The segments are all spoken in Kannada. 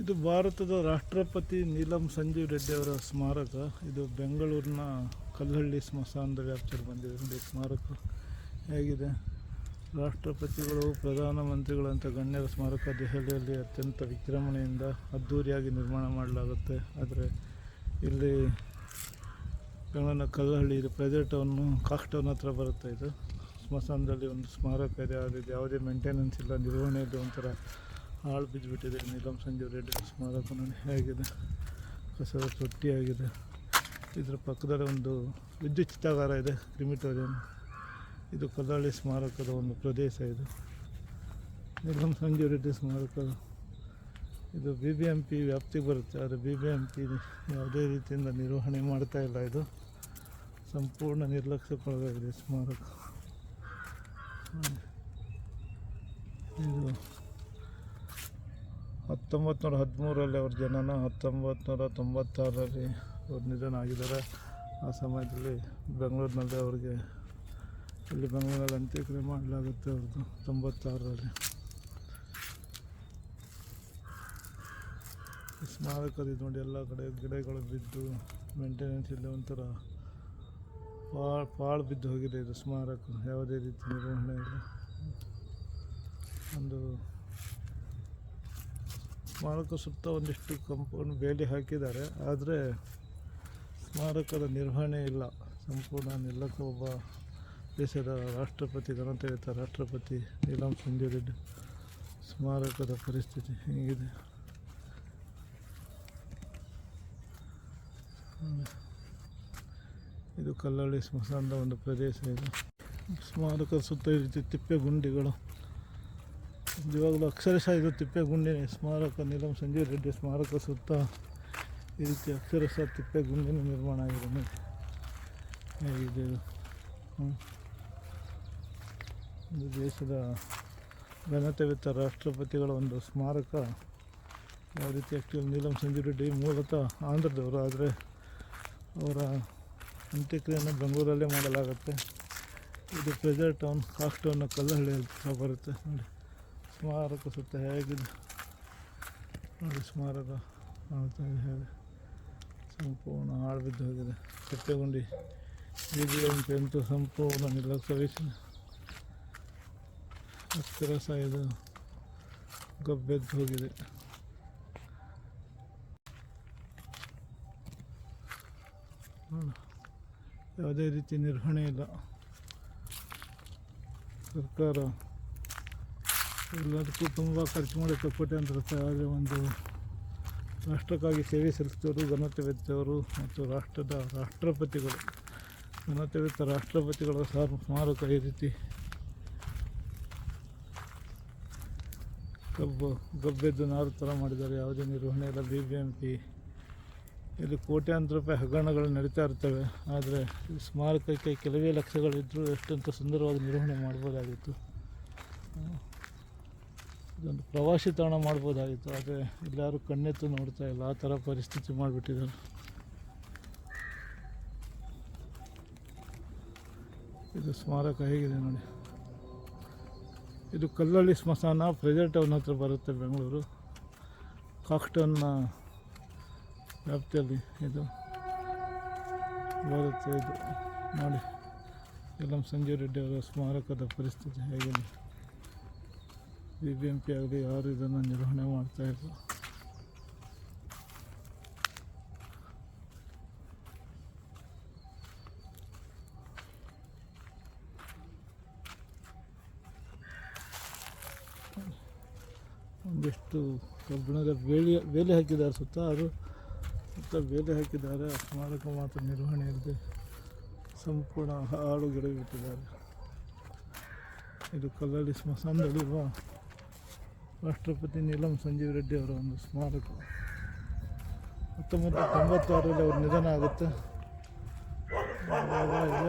ಇದು ಭಾರತದ ರಾಷ್ಟ್ರಪತಿ ನೀಲಂ ಸಂಜೀವ್ ರೆಡ್ಡಿ ಅವರ ಸ್ಮಾರಕ. ಇದು ಬೆಂಗಳೂರಿನ ಕಲ್ಲಹಳ್ಳಿ ಸ್ಮಶಾನದ ವ್ಯಾಪ್ತಿಯಲ್ಲಿ ಬಂದಿದೆ. ಸ್ಮಾರಕ ಹೇಗಿದೆ ರಾಷ್ಟ್ರಪತಿಗಳು, ಪ್ರಧಾನಮಂತ್ರಿಗಳಂಥ ಗಣ್ಯರ ಸ್ಮಾರಕ ದೆಹಲಿಯಲ್ಲಿ ಅತ್ಯಂತ ವಿಜೃಂಭಣೆಯಿಂದ ಅದ್ಧೂರಿಯಾಗಿ ನಿರ್ಮಾಣ ಮಾಡಲಾಗುತ್ತೆ. ಆದರೆ ಇಲ್ಲಿ ಬೆಂಗಳೂರಿನ ಕಲ್ಲಹಳ್ಳಿ ಇದು ಪ್ರೆಸೆಂಟ್ ಟೌನು ಕಾಕ್ ಟೌನ್ ಹತ್ರ ಬರುತ್ತೆ ಇದು? ಸ್ಮಶಾನದಲ್ಲಿ ಒಂದು ಸ್ಮಾರಕ ಇದೆ. ಅದು ಯಾವುದೇ ಮೇಂಟೆನೆನ್ಸ್ ಇಲ್ಲ, ನಿರ್ವಹಣೆ ಇದು ಒಂಥರ ಹಾಳು ಬಿದ್ದುಬಿಟ್ಟಿದೆ. ನೀಲಂ ಸಂಜೀವ್ ರೆಡ್ಡಿ ಸ್ಮಾರಕ ನೋಡಿ ಹೇಗಿದೆ. ಕಸದ ತೊಟ್ಟಿಯಾಗಿದೆ. ಇದರ ಪಕ್ಕದಲ್ಲಿ ಒಂದು ವಿದ್ಯುತ್ ಚಿತ್ತಾಗಾರ ಇದೆ, ಕ್ರಿಮಿಟೋರಿಯಂ. ಇದು ಕದಳಿ ಸ್ಮಾರಕದ ಒಂದು ಪ್ರದೇಶ ಇದು. ನೀಲಂ ಸಂಜೀವ್ ರೆಡ್ಡಿ ಸ್ಮಾರಕ. ಇದು ಬಿ ಬಿ ಎಂ ಪಿ ವ್ಯಾಪ್ತಿಗೆ ಬರುತ್ತೆ. ಆದರೆ ಬಿ ಬಿ ಎಂ ಪಿ ಯಾವುದೇ ರೀತಿಯಿಂದ ನಿರ್ವಹಣೆ ಮಾಡ್ತಾ ಇಲ್ಲ ಇದು. ಸಂಪೂರ್ಣ ನಿರ್ಲಕ್ಷ್ಯಕ್ಕೊಳಗಾಗಿದೆ ಸ್ಮಾರಕ ಇದು ಹತ್ತೊಂಬತ್ತು ನೂರ ಹದಿಮೂರಲ್ಲಿ ಅವ್ರ ಜನನ ಹತ್ತೊಂಬತ್ತು ನೂರ ತೊಂಬತ್ತಾರರಲ್ಲಿ ಅವ್ರು ನಿಧನ ಆಗಿದ್ದಾರೆ ಆ ಸಮಯದಲ್ಲಿ ಬೆಂಗಳೂರಿನಲ್ಲಿ ಅವ್ರಿಗೆ, ಇಲ್ಲಿ ಬೆಂಗಳೂರಲ್ಲಿ ಅಂತ್ಯಕ್ರಿಯೆ ಮಾಡಲಾಗುತ್ತೆ ಅವ್ರದ್ದು, ತೊಂಬತ್ತಾರರಲ್ಲಿ. ಈ ಸ್ಮಾರಕದ ಇದು ನೋಡಿ ಎಲ್ಲ ಕಡೆ ಗಿಡಗಳು ಬಿದ್ದು ಮೇಂಟೆನೆನ್ಸ್ ಇಲ್ಲ ಒಂಥರ ಪಾಳು ಪಾಳು ಬಿದ್ದು ಹೋಗಿದೆ ಇದು ಸ್ಮಾರಕ, ಯಾವುದೇ ರೀತಿ ನಿರ್ವಹಣೆ ಇಲ್ಲ. ಒಂದು ಸ್ಮಾರಕ ಸುತ್ತ ಒಂದಿಷ್ಟು ಕಂಪೌಂಡ್ ಬೇಲಿ ಹಾಕಿದ್ದಾರೆ, ಆದರೆ ಸ್ಮಾರಕದ ನಿರ್ವಹಣೆ ಇಲ್ಲ. ಸಂಪೂರ್ಣ ನಿರ್ಲಕ್ಷ್ಯ ಒಬ್ಬ ದೇಶದ ರಾಷ್ಟ್ರಪತಿ ಘನತೆಯುತ ರಾಷ್ಟ್ರಪತಿ ನೀಲಂ ಸಂಜಯ್ ರೆಡ್ಡಿ. ಸ್ಮಾರಕದ ಪರಿಸ್ಥಿತಿ ಹೀಗಿದೆ? ಇದು ಕಲ್ಲಳ್ಳಿ ಸ್ಮಶಾನದ ಒಂದು ಪ್ರದೇಶ ಇದು. ಸ್ಮಾರಕದ ಸುತ್ತ ಈ ರೀತಿ ತಿಪ್ಪೆ ಗುಂಡಿಗಳು ಇವಾಗಲೂ ಅಕ್ಷರಶಃ ಇದು ತಿಪ್ಪೆ ಗುಂಡಿನೇ ಸ್ಮಾರಕ, ನೀಲಂ ಸಂಜೀವ್ ರೆಡ್ಡಿ ಸ್ಮಾರಕ ಸುತ್ತ ಈ ರೀತಿ ಅಕ್ಷರಶಃ ತಿಪ್ಪೆ ಗುಂಡಿನ ನಿರ್ಮಾಣ ಆಗಿದೆ. ಹೇಗಿದೆ ಇದು ದೇಶದ ಘನತೆಯುತ ರಾಷ್ಟ್ರಪತಿಗಳ ಒಂದು ಸ್ಮಾರಕ. ಯಾವ ರೀತಿ ಆ್ಯಕ್ಚುಲಿ ನೀಲಂ ಸಂಜೀವ್ ರೆಡ್ಡಿ ಮೂಲತಃ ಆಂಧ್ರದವರು, ಆದರೆ ಅವರ ಅಂತ್ಯಕ್ರಿಯೆಯನ್ನು ಬೆಂಗಳೂರಲ್ಲೇ ಮಾಡಲಾಗುತ್ತೆ. ಇದು ಪ್ರೆಸರ್ ಟೌನ್ ಕಾಸ್ಟ್ ಟೌನ್ನ ಕಲ್ಲಹಳ್ಳಿ ಸಹ ಬರುತ್ತೆ. ನೋಡಿ. ಸ್ಮಾರಕ ಸುತ್ತ ಹೇಗಿದೆ ನೋಡಿ ಸ್ಮಾರಕ ಕಾಣ್ತಾ ಇದೆ, ಹೇಗೆ ಸಂಪೂರ್ಣ ಹಾಳು ಬಿದ್ದು ಹೋಗಿದೆ. ಕಟ್ಟೆಗುಂಡಿ ಬೀದಿಗಳಂತೆ ಅಂತೂ ಸಂಪೂರ್ಣ ನಿರ್ಲಕ್ಷ್ಯ ಸಹ ಇದು ಗಬ್ಬೆದ್ದು ಹೋಗಿದೆ. ಯಾವುದೇ ರೀತಿ ನಿರ್ವಹಣೆ ಇಲ್ಲ. ಸರ್ಕಾರ ಎಲ್ಲದಕ್ಕೂ ತುಂಬ ಖರ್ಚು ಮಾಡಿ ಕೋಟ್ಯಾಂತರ ಅಂತಿರುತ್ತೆ ಆದರೆ ಒಂದು ರಾಷ್ಟ್ರಕ್ಕಾಗಿ ಸೇವೆ ಸಲ್ಲಿಸಿದವರು ಘನತೆವೆತ್ತವರು ಮತ್ತು ರಾಷ್ಟ್ರದ ರಾಷ್ಟ್ರಪತಿಗಳು. ಘನತೆವೆತ್ತ ರಾಷ್ಟ್ರಪತಿಗಳ ಸಾರ್ ಸ್ಮಾರಕ ಈ ರೀತಿ ಕಬ್ಬು ಗಬ್ಬೆದ್ದು ನಾರು ಥರ ಮಾಡಿದ್ದಾರೆ. ಯಾವುದೇ ನಿರ್ವಹಣೆ ಇಲ್ಲ. ಬಿ ಬಿ ಎಂ ಪಿ ಇಲ್ಲಿ ಕೋಟ್ಯಾಂತರ ರೂಪಾಯಿ ಹಗರಣಗಳು ನಡೀತಾ ಇರ್ತವೆ. ಆದರೆ ಈ ಸ್ಮಾರಕಕ್ಕೆ ಕೆಲವೇ ಲಕ್ಷಗಳಿದ್ದರೂ ಎಷ್ಟಂತ ಸುಂದರವಾಗಿ ನಿರ್ವಹಣೆ ಮಾಡ್ಬೋದಾಗಿತ್ತು. ಇದೊಂದು ಪ್ರವಾಸಿ ತಾಣ ಮಾಡ್ಬೋದಾಗಿತ್ತು, ಆದರೆ ಎಲ್ಲರೂ ಕಣ್ಣೆತ್ತು ನೋಡ್ತಾ ಇಲ್ಲ, ಆ ಥರ ಪರಿಸ್ಥಿತಿ ಮಾಡಿಬಿಟ್ಟಿದ್ದಾರೆ. ಇದು ಸ್ಮಾರಕ ಹೇಗಿದೆ ನೋಡಿ. ಇದು ಕಲ್ಲಳ್ಳಿ ಸ್ಮಶಾನ ಪ್ರೆಜರ್ ಟೌನ್ ಹತ್ರ ಬರುತ್ತೆ ಬೆಂಗಳೂರು. ಕಾಕ್ಟನ್ನ ವ್ಯಾಪ್ತಿಯಲ್ಲಿ ಇದು ಬರುತ್ತೆ ಇದು. ನೋಡಿ ಎಲ್ಲಂ ಸಂಜೀವ್ ರೆಡ್ಡಿ ಅವರ ಸ್ಮಾರಕದ ಪರಿಸ್ಥಿತಿ ಹೇಗಿದೆ. ಬಿ ಬಿ ಎಂ ಪಿ ಯಾರು ಇದನ್ನು ನಿರ್ವಹಣೆ ಮಾಡ್ತಾ ಇಲ್ಲ ಒಂದಿಷ್ಟು ಕಬ್ಬಿಣದ ಬೇಲಿ ಬೇಲಿ ಹಾಕಿದ್ದಾರೆ ಸುತ್ತ, ಅದು ಸುತ್ತ ಬೇಲಿ ಹಾಕಿದ್ದಾರೆ. ಸ್ಮಾರಕ ಮಾತ್ರ ನಿರ್ವಹಣೆ ಇಲ್ಲದೆ ಸಂಪೂರ್ಣ ಹಾಳು ಗಿಡಬಿಟ್ಟಿದ್ದಾರೆ ಇದು ಕಲ್ಲಳ್ಳಿ ಸ್ಮಶಾನದಲ್ಲಿರುವ ರಾಷ್ಟ್ರಪತಿ ನೀಲಂ ಸಂಜೀವ್ ರೆಡ್ಡಿ ಅವರ ಒಂದು ಸ್ಮಾರಕ. ಹತ್ತೊಂಬತ್ತು ತೊಂಬತ್ತಾರರಲ್ಲಿ ಅವ್ರ ನಿಧನ ಆಗುತ್ತೆ.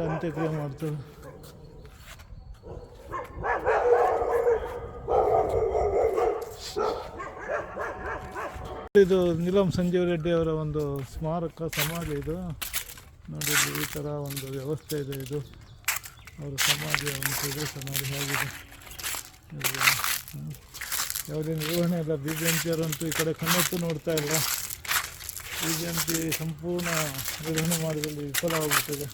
ಅಂತ್ಯಕ್ರಿಯೆ ಮಾಡ್ತಾರೆ. ಇದು ನೀಲಂ ಸಂಜೀವ್ ರೆಡ್ಡಿ ಅವರ ಒಂದು ಸ್ಮಾರಕ ಸಮಾಧಿ ಇದು. ನೋಡಿ ಈ ಥರ ಒಂದು ವ್ಯವಸ್ಥೆ ಇದೆ ಇದು. ಅವರ ಸಮಾಧಿ ಒಂದು ಸಮಾಧಿ ಹೇಗಿದೆ. ಯಾವುದೇ ನಿರ್ವಹಣೆ ಇಲ್ಲ. ಬಿ ಬಿ ಎಂ ಪಿಯವರಂತೂ ಈ ಕಡೆ ಕಣ್ಣತ್ತು ನೋಡ್ತಾ ಇಲ್ಲ. ಬಿ ಬಿ ಎಂ ಪಿ ಸಂಪೂರ್ಣ ನಿರ್ವಹಣೆ ಮಾಡುವಲ್ಲಿ ವಿಫಲವಾಗುತ್ತದೆ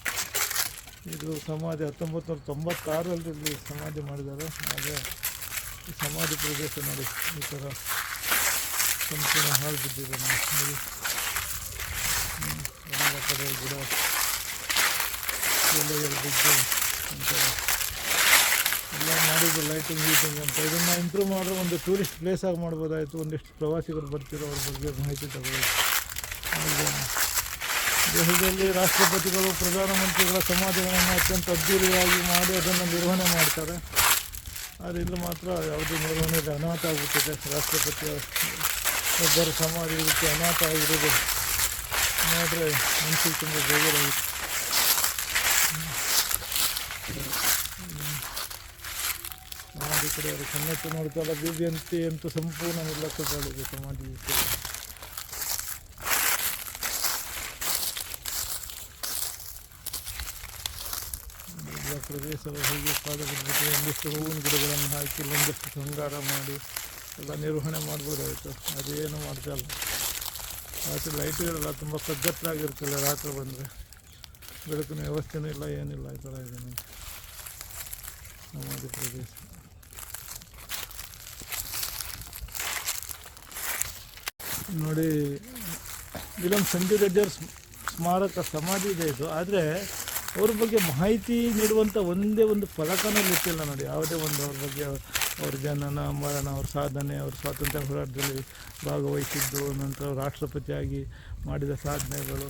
ಇದು ಸಮಾಧಿ ಹತ್ತೊಂಬತ್ತು ನೂರ ಇಲ್ಲಿ ಸಮಾಧಿ ಮಾಡಿದ್ದಾರೆ. ಹಾಗೆ ಈ ಸಮಾಧಿ ಪ್ರದೇಶ ನೋಡಿ, ಈ ಥರ ಸಂಪೂರ್ಣ ಹಾಳು ಬಿದ್ದಿದೆ ನೋಡಿ. ಎಲ್ಲ ಕಡೆ ಗಿಡ ಎಲ್ಲ ಬಿದ್ದು ಒಂಥರ ಎಲ್ಲ ಮಾಡಿದ್ದು ಲೈಟಿಂಗ್ ಗೀಟಿಂಗ್ ಅಂತ. ಇದನ್ನು ಇಂಪ್ರೂವ್ ಮಾಡಿದ್ರೆ ಒಂದು ಟೂರಿಸ್ಟ್ ಪ್ಲೇಸ್ ಆಗಿ ಮಾಡ್ಬೋದಾಯಿತು. ಒಂದಿಷ್ಟು ಪ್ರವಾಸಿಗರು ಬರ್ತಿರೋ ಅವ್ರ ಬಗ್ಗೆ ಮಾಹಿತಿ ತಗೊಳ್ಳೋದು ಆಮೇಲೆ ದೇಶದಲ್ಲಿ ರಾಷ್ಟ್ರಪತಿಗಳು, ಪ್ರಧಾನಮಂತ್ರಿಗಳ ಸಮಾಧಿಗಳನ್ನು ಅತ್ಯಂತ ಅದ್ದೂರಿಯಾಗಿ ಮಾಡಿ ಅದನ್ನು ನಿರ್ವಹಣೆ ಮಾಡ್ತಾರೆ. ಇಲ್ಲಿ ಮಾತ್ರ ಯಾವುದೇ ನಿರ್ವಹಣೆ ಅನಾಥ ಆಗುತ್ತದೆ ರಾಷ್ಟ್ರಪತಿ ಒಬ್ಬರ ಸಮಾಧಿ ಇದಕ್ಕೆ ಅನಾಥ ಆಗಿರೋದು ನೋಡಿದ್ರೆ ಮನಸ್ಸಿಗೆ ತುಂಬ ಬೇಜಾರಾಗುತ್ತೆ. ಸಮಾಧಿ ಕಡೆ ಅವರು ಕಣ್ಣೆತ್ತು ನೋಡ್ತಾರೆ ಬಿ ಬಿ ಎಂ ಪಿ ಅಂತೂ ಸಂಪೂರ್ಣ ನಿರ್ಲಕ್ಷ್ಯಗೊಳ್ಳಿದೆ ಸಮಾಧಿ ವಿಷಯ ಎಲ್ಲ ಹೀಗೆ ಬಿದ್ಬಿಟ್ಟು ಒಂದಿಷ್ಟು ಹೂವಿನ ಗಿಡಗಳನ್ನು ಹಾಕಿ, ಒಂದಿಷ್ಟು ಶೃಂಗಾರ ಮಾಡಿ, ಎಲ್ಲ ನಿರ್ವಹಣೆ ಮಾಡ್ಬೋದಾಯಿತು. ಅದೇನು ಮಾಡ್ತಾ ಇಲ್ಲ. ರಾತ್ರಿ ಲೈಟ್ಗಳೆಲ್ಲ ತುಂಬ ಕಗ್ಗತ್ತಾಗಿರ್ತಲ್ಲ ರಾತ್ರಿ ಬಂದರೆ. ಬೆಳಕಿನ ವ್ಯವಸ್ಥೆನೂ ಇಲ್ಲ, ಏನಿಲ್ಲ, ಈ ಥರ ಇದೆ ನಮ್ಮ ಪ್ರದೇಶ. ನೋಡಿ ಇಲ್ಲೊಂದು ಸಂಜು ರೆಡ್ಡಿಯವ್ರ ಸ್ಮಾರಕ ಸಮಾಧಿ ಇದೆ ಇದು. ಆದರೆ ಅವ್ರ ಬಗ್ಗೆ ಮಾಹಿತಿ ನೀಡುವಂಥ ಒಂದೇ ಒಂದು ಫಲಕನೂ ಇರ್ತಿಲ್ಲ ನೋಡಿ. ಯಾವುದೇ ಒಂದು ಅವ್ರ ಬಗ್ಗೆ ಅವ್ರ ಜನನ, ಮರಣ, ಅವ್ರ ಸಾಧನೆ, ಅವ್ರ ಸ್ವಾತಂತ್ರ್ಯ ಹೋರಾಟದಲ್ಲಿ ಭಾಗವಹಿಸಿದ್ದು, ನಂತರ ರಾಷ್ಟ್ರಪತಿಯಾಗಿ ಮಾಡಿದ ಸಾಧನೆಗಳು,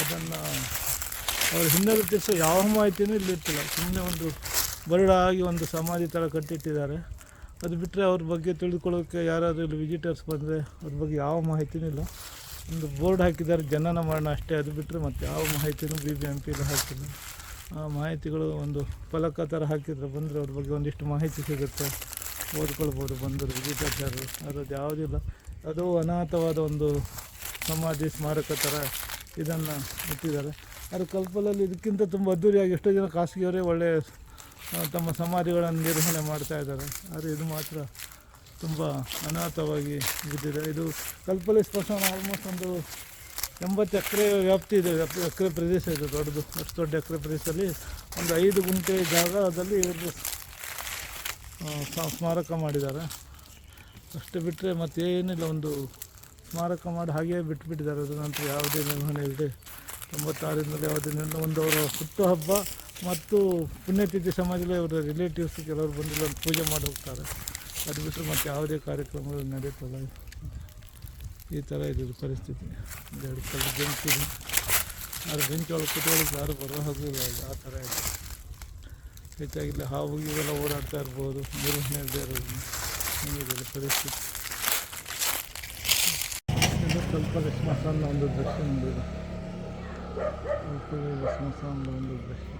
ಅದನ್ನು ಅವ್ರ ಹಿನ್ನೆಲೆ ತಿಳಿಸೋ ಯಾವ ಮಾಹಿತಿನೂ ಇಲ್ಲಿರ್ತಿಲ್ಲ ಸುಮ್ಮನೆ ಒಂದು ಬರಡಾಗಿ ಒಂದು ಸಮಾಧಿ ಥರ ಕಟ್ಟಿಟ್ಟಿದ್ದಾರೆ. ಅದು ಬಿಟ್ಟರೆ ಅವ್ರ ಬಗ್ಗೆ ತಿಳಿದುಕೊಳ್ಳೋಕ್ಕೆ ಯಾರಾದರೂ ಇಲ್ಲಿ ವಿಸಿಟರ್ಸ್ ಬಂದರೆ ಅವ್ರ ಬಗ್ಗೆ ಯಾವ ಮಾಹಿತಿನೂ ಇಲ್ಲ. ಒಂದು ಬೋರ್ಡ್ ಹಾಕಿದ್ದಾರೆ, ಜನನ ಮರಣ ಅಷ್ಟೇ. ಅದು ಬಿಟ್ಟರೆ ಮತ್ತು ಯಾವ ಮಾಹಿತಿನೂ ಬಿ ಬಿ ಎಂ ಪಿಲಿ ಹಾಕಿಲ್ಲ. ಆ ಮಾಹಿತಿಗಳು ಒಂದು ಫಲಕ ಥರ ಹಾಕಿದರೆ ಬಂದರೆ ಅವ್ರ ಬಗ್ಗೆ ಒಂದಿಷ್ಟು ಮಾಹಿತಿ ಸಿಗುತ್ತೆ. ಓದ್ಕೊಳ್ಬೋದು ಬಂದರು ವಿಸಿಟರ್ಸ್ ಯಾರು ಅದ್ರದ್ದು ಯಾವುದಿಲ್ಲ ಅದು ಅನಾಥವಾದ ಒಂದು ಸಮಾಧಿ ಸ್ಮಾರಕ ಥರ ಇದನ್ನು ಇಟ್ಟಿದ್ದಾರೆ. ಅದು ಕಲ್ಪಲಲ್ಲಿ ಇದಕ್ಕಿಂತ ತುಂಬ ಅದ್ದೂರಿಯಾಗಿ ಎಷ್ಟೋ ಜನ ಖಾಸಗಿಯವರೇ ಒಳ್ಳೆಯ ತಮ್ಮ ಸಮಾಧಿಗಳನ್ನು ನಿರ್ವಹಣೆ ಮಾಡ್ತಾ ಇದ್ದಾರೆ. ಆದರೆ ಇದು ಮಾತ್ರ ತುಂಬ ಅನಾಥವಾಗಿ ಬಿದ್ದಿದೆ. ಇದು ಕಲ್ಪಲಿ ಸ್ಮಶಾನ ಆಲ್ಮೋಸ್ಟ್ ಒಂದು ಎಂಬತ್ತು ಎಕರೆ ವ್ಯಾಪ್ತಿ ಇದೆ. ಎಕರೆ ಪ್ರದೇಶ ಇದೆ, ದೊಡ್ಡದು. ಅಷ್ಟು ದೊಡ್ಡ ಎಕರೆ ಪ್ರದೇಶದಲ್ಲಿ ಒಂದು ಐದು ಗುಂಟೆ ಜಾಗದಲ್ಲಿ ಇವರು ಸ್ಮಾರಕ ಮಾಡಿದ್ದಾರೆ. ಅಷ್ಟು ಬಿಟ್ಟರೆ ಮತ್ತೇನಿಲ್ಲ ಒಂದು ಸ್ಮಾರಕ ಮಾಡಿ ಹಾಗೇ ಬಿಟ್ಬಿಟ್ಟಿದ್ದಾರೆ. ಅದು ನಂತರ ಯಾವುದೇ ನಿರ್ವಹಣೆ ಇದೆ ತೊಂಬತ್ತಾರರಿಂದಲೇ ಯಾವುದೇ ಒಂದು ಅವರ ಹುಟ್ಟುಹಬ್ಬ ಮತ್ತು ಪುಣ್ಯತಿಥಿ ಸಮಾಜದಲ್ಲಿ ಅವರ ರಿಲೇಟಿವ್ಸ್ ಕೆಲವರು ಬಂದಿಲ್ಲ ಒಂದು ಪೂಜೆ ಮಾಡಿ ಹೋಗ್ತಾರೆ. ಅದು ಬಿಟ್ಟರೆ ಮತ್ತು ಯಾವುದೇ ಕಾರ್ಯಕ್ರಮಗಳು ನಡೀತಲ್ಲ. ಈ ಥರ ಇದೆ ಪರಿಸ್ಥಿತಿ. ಎರಡು ಕಡೆ ಬೆಂಚ್ ಅದು ಬೆಂಚ್ ಒಳಗೆ ಕುತ್ಕೊಳ್ಳಿ ಯಾರು ಬರೋ ಹೋಗಿಲ್ಲ ಆ ಥರ ಇದೆ. ಹೆಚ್ಚಾಗಿ ಇಲ್ಲಿ ಹಾವು ಇವೆಲ್ಲ ಓಡಾಡ್ತಾ ಇರ್ಬೋದು. ನಿರ್ವಹಣೆ ಇಲ್ಲದೆ ಇರೋದು ಹಿಂಗಿದೆ ಪರಿಸ್ಥಿತಿ. ಇದು ಸ್ವಲ್ಪ ಸ್ಮಶಾನ ಒಂದು ಕಲ್ಪನೆ ಸ್ಮಶಾನದ ಒಂದು ದೃಶ್ಯ.